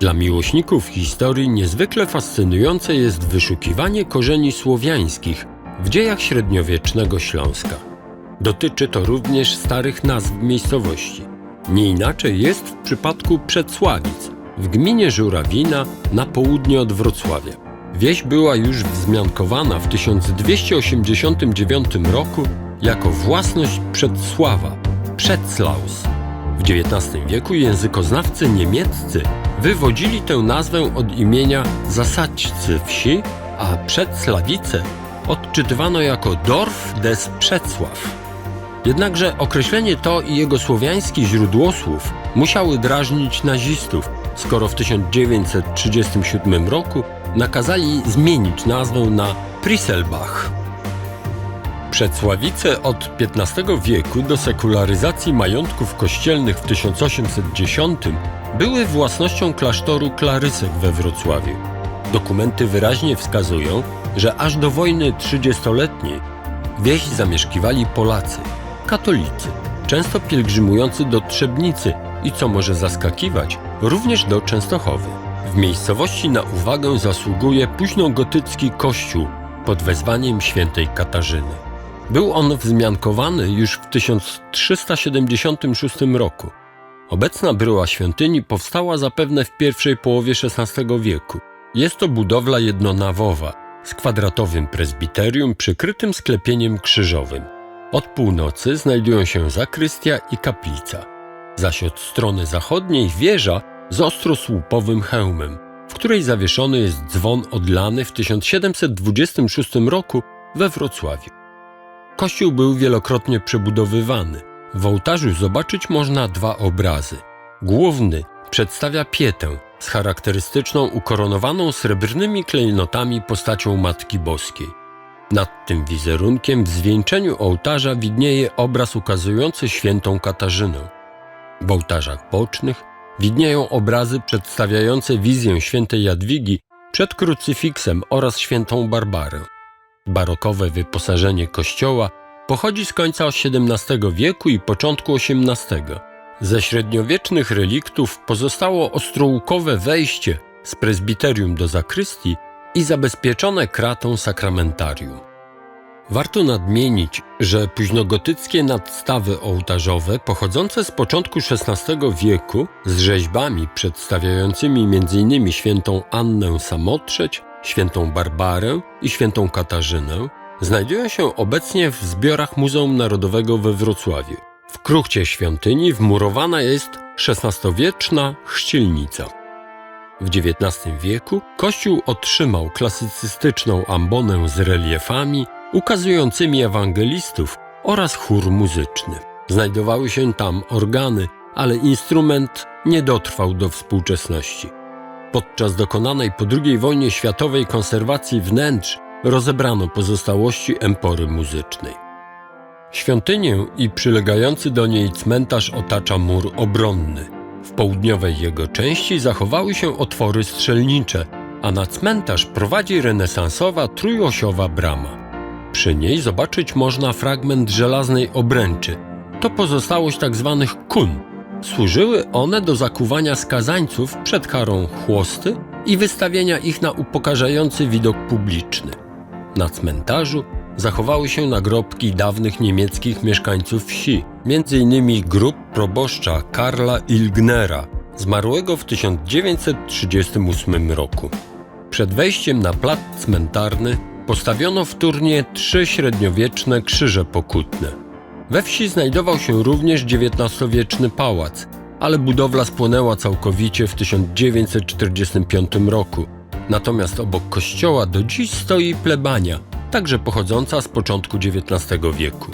Dla miłośników historii niezwykle fascynujące jest wyszukiwanie korzeni słowiańskich w dziejach średniowiecznego Śląska. Dotyczy to również starych nazw miejscowości. Nie inaczej jest w przypadku Przedsławic, w gminie Żurawina na południe od Wrocławia. Wieś była już wzmiankowana w 1289 roku jako własność Przedsława, Przedslaus. W XIX wieku językoznawcy niemieccy wywodzili tę nazwę od imienia zasadźcy wsi, a Przedslawice odczytywano jako Dorf des Przedsław. Jednakże określenie to i jego słowiański źródłosłów musiały drażnić nazistów, skoro w 1937 roku nakazali zmienić nazwę na Priselbach. Przedsławice od XV wieku do sekularyzacji majątków kościelnych w 1810 były własnością klasztoru Klarysek we Wrocławiu. Dokumenty wyraźnie wskazują, że aż do wojny trzydziestoletniej wieś zamieszkiwali Polacy, katolicy, często pielgrzymujący do Trzebnicy i co może zaskakiwać, również do Częstochowy. W miejscowości na uwagę zasługuje późnogotycki kościół pod wezwaniem świętej Katarzyny. Był on wzmiankowany już w 1376 roku. Obecna bryła świątyni powstała zapewne w pierwszej połowie XVI wieku. Jest to budowla jednonawowa z kwadratowym prezbiterium przykrytym sklepieniem krzyżowym. Od północy znajdują się zakrystia i kaplica, zaś od strony zachodniej wieża z ostrosłupowym hełmem, w której zawieszony jest dzwon odlany w 1726 roku we Wrocławiu. Kościół był wielokrotnie przebudowywany. W ołtarzu zobaczyć można dwa obrazy. Główny przedstawia Pietę z charakterystyczną ukoronowaną srebrnymi klejnotami postacią Matki Boskiej. Nad tym wizerunkiem w zwieńczeniu ołtarza widnieje obraz ukazujący świętą Katarzynę. W ołtarzach bocznych widnieją obrazy przedstawiające wizję świętej Jadwigi przed krucyfiksem oraz świętą Barbarę. Barokowe wyposażenie kościoła pochodzi z końca XVII wieku i początku XVIII. Ze średniowiecznych reliktów pozostało ostrołukowe wejście z prezbiterium do zakrystii i zabezpieczone kratą sakramentarium. Warto nadmienić, że późnogotyckie nadstawy ołtarzowe pochodzące z początku XVI wieku z rzeźbami przedstawiającymi m.in. świętą Annę Samotrzeć, świętą Barbarę i świętą Katarzynę znajdują się obecnie w zbiorach Muzeum Narodowego we Wrocławiu. W kruchcie świątyni wmurowana jest XVI-wieczna chrzcielnica. W XIX wieku kościół otrzymał klasycystyczną ambonę z reliefami ukazującymi ewangelistów oraz chór muzyczny. Znajdowały się tam organy, ale instrument nie dotrwał do współczesności. Podczas dokonanej po II wojnie światowej konserwacji wnętrz rozebrano pozostałości empory muzycznej. Świątynię i przylegający do niej cmentarz otacza mur obronny. W południowej jego części zachowały się otwory strzelnicze, a na cmentarz prowadzi renesansowa trójosiowa brama. Przy niej zobaczyć można fragment żelaznej obręczy. To pozostałość tzw. Tak kun. Służyły one do zakuwania skazańców przed karą chłosty i wystawienia ich na upokarzający widok publiczny. Na cmentarzu zachowały się nagrobki dawnych niemieckich mieszkańców wsi, m.in. grób proboszcza Karla Ilgnera, zmarłego w 1938 roku. Przed wejściem na plac cmentarny postawiono w turnie trzy średniowieczne krzyże pokutne. We wsi znajdował się również XIX-wieczny pałac, ale budowla spłonęła całkowicie w 1945 roku. Natomiast obok kościoła do dziś stoi plebania, także pochodząca z początku XIX wieku.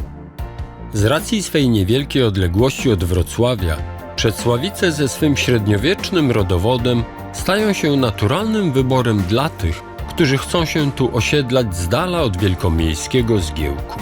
Z racji swej niewielkiej odległości od Wrocławia, Przedsławice ze swym średniowiecznym rodowodem stają się naturalnym wyborem dla tych, którzy chcą się tu osiedlać z dala od wielkomiejskiego zgiełku.